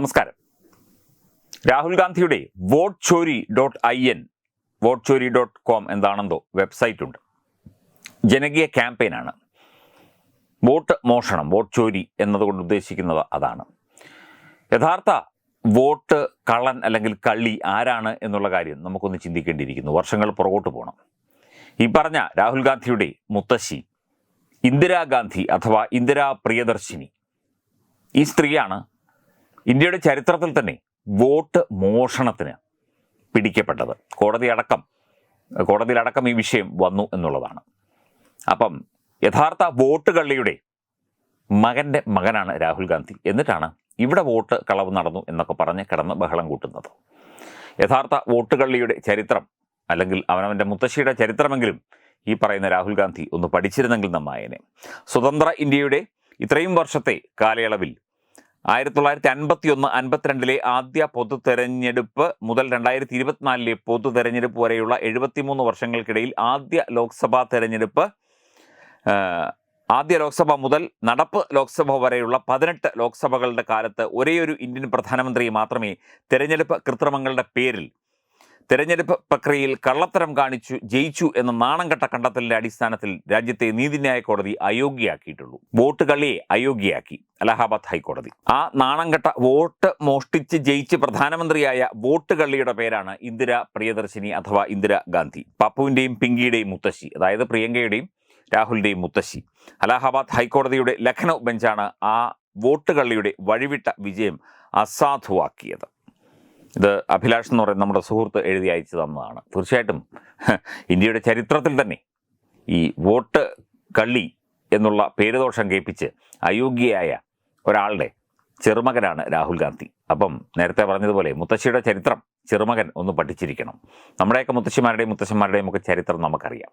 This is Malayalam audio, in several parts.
നമസ്കാരം. രാഹുൽ ഗാന്ധിയുടെ vote chori dot I N vote chori dot com എന്താണെന്തോ website ഉണ്ട്. ജനകീയ ക്യാമ്പയിനാണ് വോട്ട് മോഷണം വോട്ട് ചോരി എന്നതുകൊണ്ട് ഉദ്ദേശിക്കുന്നത് അതാണ്. യഥാർത്ഥ വോട്ട് കള്ളൻ അല്ലെങ്കിൽ കള്ളി ആരാണ് എന്നുള്ള കാര്യം നമുക്കൊന്ന് ചിന്തിക്കേണ്ടിയിരിക്കുന്നു. വർഷങ്ങൾ പുറകോട്ട് പോകണം ഈ പറഞ്ഞ രാഹുൽ ഗാന്ധിയുടെ മുത്തശ്ശി ഇന്ദിരാഗാന്ധി അഥവാ ഇന്ദിരാ പ്രിയദർശിനി ഈ സ്ത്രീയാണ് ഇന്ത്യയുടെ ചരിത്രത്തിൽ തന്നെ വോട്ട് മോഷണത്തിന് പിടിക്കപ്പെട്ടത് കോടതി അടക്കം കോടതിയിലടക്കം ഈ വിഷയം വന്നു എന്നുള്ളതാണ്. അപ്പം യഥാർത്ഥ വോട്ട് കള്ളിയുടെ മകന്റെ മകനാണ് രാഹുൽ ഗാന്ധി. എന്നിട്ടാണ് ഇവിടെ വോട്ട് കളവ് നടന്നു എന്നൊക്കെ പറഞ്ഞ് കിടന്ന് ബഹളം കൂട്ടുന്നത്. യഥാർത്ഥ വോട്ട് കള്ളിയുടെ ചരിത്രം അല്ലെങ്കിൽ അവനവന്റെ മുത്തശ്ശിയുടെ ചരിത്രമെങ്കിലും ഈ പറയുന്ന രാഹുൽ ഗാന്ധി ഒന്ന് പഠിച്ചിരുന്നെങ്കിൽ നമ്മായനെ സ്വതന്ത്ര ഇന്ത്യയുടെ ഇത്രയും വർഷത്തെ കാലയളവിൽ ആയിരത്തി തൊള്ളായിരത്തി അൻപത്തി ഒന്ന് അൻപത്തിരണ്ടിലെ ആദ്യ പൊതു തെരഞ്ഞെടുപ്പ് മുതൽ രണ്ടായിരത്തി ഇരുപത്തിനാലിലെ പൊതു തെരഞ്ഞെടുപ്പ് വരെയുള്ള എഴുപത്തിമൂന്ന് വർഷങ്ങൾക്കിടയിൽ ആദ്യ ലോക്സഭാ തെരഞ്ഞെടുപ്പ് ആദ്യ ലോക്സഭ മുതൽ നടപ്പ് ലോക്സഭ വരെയുള്ള പതിനെട്ട് ലോക്സഭകളുടെ കാലത്ത് ഒരേയൊരു ഇന്ത്യൻ പ്രധാനമന്ത്രി മാത്രമേ തെരഞ്ഞെടുപ്പ് കൃത്രിമങ്ങളുടെ പേരിൽ തെരഞ്ഞെടുപ്പ് പ്രക്രിയയിൽ കള്ളത്തരം കാണിച്ചു ജയിച്ചു എന്ന നാണംകെട്ട കണ്ടെത്തലിന്റെ അടിസ്ഥാനത്തിൽ രാജ്യത്തെ നീതിന്യായ കോടതി അയോഗ്യയാക്കിയിട്ടുള്ളൂ. വോട്ട് കളിയെ അയോഗ്യയാക്കി അലഹാബാദ് ഹൈക്കോടതി. ആ നാണംകെട്ട വോട്ട് മോഷ്ടിച്ച് ജയിച്ച് പ്രധാനമന്ത്രിയായ വോട്ട് കള്ളിയുടെ പേരാണ് ഇന്ദിര പ്രിയദർശിനി അഥവാ ഇന്ദിര ഗാന്ധി. പപ്പുവിന്റെയും പിങ്കിയുടെയും മുത്തശ്ശി അതായത് പ്രിയങ്കയുടെയും രാഹുലിന്റെയും മുത്തശ്ശി. അലഹാബാദ് ഹൈക്കോടതിയുടെ ലഖ്നൗ ബെഞ്ചാണ് ആ വോട്ട് കള്ളിയുടെ വഴിവിട്ട വിജയം അസാധുവാക്കിയത്. ഇത് അഭിലാഷ് എന്ന് പറയുന്ന നമ്മുടെ സുഹൃത്ത് എഴുതി അയച്ചു തന്നതാണ്. തീർച്ചയായിട്ടും ഇന്ത്യയുടെ ചരിത്രത്തിൽ തന്നെ ഈ വോട്ട് കള്ളി എന്നുള്ള പേരുദോഷം കേൾപ്പിച്ച് അയോഗ്യയായ ഒരാളുടെ ചെറുമകനാണ് രാഹുൽ ഗാന്ധി. അപ്പം നേരത്തെ പറഞ്ഞതുപോലെ മുത്തശ്ശിയുടെ ചരിത്രം ചെറുമകൻ ഒന്ന് പഠിച്ചിരിക്കണം. നമ്മുടെയൊക്കെ മുത്തശ്ശിമാരുടെയും മുത്തശ്ശന്മാരുടെയും ഒക്കെ ചരിത്രം നമുക്കറിയാം.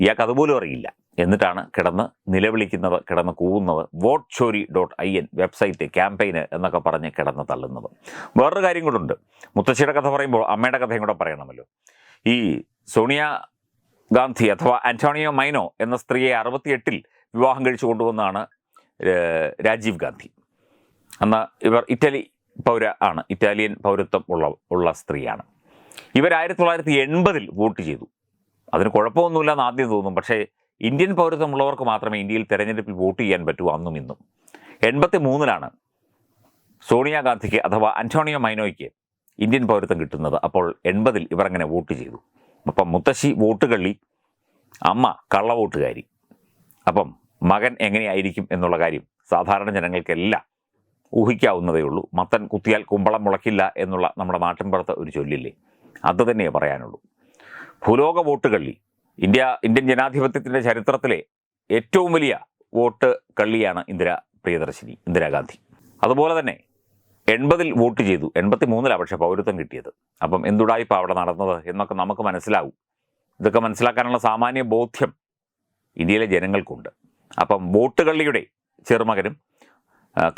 ഇയാൾക്ക് അതുപോലും അറിയില്ല. എന്നിട്ടാണ് കിടന്ന് നിലവിളിക്കുന്നത് കിടന്ന് കൂവുന്നത്. Vote chori dot I N website ക്യാമ്പയിന് എന്നൊക്കെ പറഞ്ഞ് കിടന്ന് തള്ളുന്നത്. വേറൊരു കാര്യം കൂടെ മുത്തശ്ശിയുടെ കഥ പറയുമ്പോൾ അമ്മയുടെ കഥയും കൂടെ പറയണമല്ലോ. ഈ സോണിയ ഗാന്ധി അഥവാ ആന്റോണിയോ മൈനോ എന്ന സ്ത്രീയെ അറുപത്തിയെട്ടിൽ വിവാഹം കഴിച്ചു കൊണ്ടുവന്നാണ് രാജീവ് ഗാന്ധി. അന്ന് ഇവർ ഇറ്റലി പൗര ആണ്. ഇറ്റാലിയൻ പൗരത്വം ഉള്ള ഉള്ള സ്ത്രീയാണ്. ഇവർ ആയിരത്തി തൊള്ളായിരത്തി എൺപതിൽ വോട്ട് ചെയ്തു. അതിന് കുഴപ്പമൊന്നുമില്ല എന്ന് ആദ്യം തോന്നും. പക്ഷേ ഇന്ത്യൻ പൗരത്വമുള്ളവർക്ക് മാത്രമേ ഇന്ത്യയിൽ തെരഞ്ഞെടുപ്പിൽ വോട്ട് ചെയ്യാൻ പറ്റൂ അന്നും ഇന്നും. എൺപത്തി മൂന്നിലാണ് സോണിയാഗാന്ധിക്ക് അഥവാ അന്റോണിയോ മൈനോയ്ക്ക് ഇന്ത്യൻ പൗരത്വം കിട്ടുന്നത്. അപ്പോൾ എൺപതിൽ ഇവർ അങ്ങനെ വോട്ട് ചെയ്തു. അപ്പം മുത്തശ്ശി വോട്ട് കള്ളി അമ്മ കള്ളവോട്ടുകാരി അപ്പം മകൻ എങ്ങനെയായിരിക്കും എന്നുള്ള കാര്യം സാധാരണ ജനങ്ങൾക്കെല്ലാം ഊഹിക്കാവുന്നതേ ഉള്ളൂ. മത്തൻ കുത്തിയാൽ കുമ്പളം മുളക്കില്ല എന്നുള്ള നമ്മുടെ നാട്ടിൻപുറത്ത് ഒരു ചൊല്ലില്ലേ? അത് തന്നെയേ പറയാനുള്ളൂ. ഭൂലോക വോട്ട് കള്ളി ഇന്ത്യ ഇന്ത്യൻ ജനാധിപത്യത്തിന്റെ ചരിത്രത്തിലെ ഏറ്റവും വലിയ വോട്ട് കള്ളിയാണ് ഇന്ദിര പ്രിയദർശിനി ഇന്ദിരാഗാന്ധി അതുപോലെ തന്നെ എൺപതിൽ വോട്ട് ചെയ്തു എൺപത്തി മൂന്നിലാണ് പക്ഷേ പൗരത്വം കിട്ടിയത്. അപ്പം എന്തുടായിപ്പോൾ അവിടെ നടന്നത് എന്നൊക്കെ നമുക്ക് മനസ്സിലാവും. ഇതൊക്കെ മനസ്സിലാക്കാനുള്ള സാമാന്യ ബോധ്യം ഇന്ത്യയിലെ ജനങ്ങൾക്കുണ്ട്. അപ്പം വോട്ട് കള്ളിയുടെ ചെറുമകനും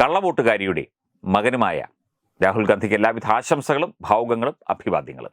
കള്ളവോട്ടുകാരിയുടെ മകനുമായ രാഹുൽ ഗാന്ധിക്ക് എല്ലാവിധ ആശംസകളും ഭാവുകങ്ങളും അഭിവാദ്യങ്ങളും.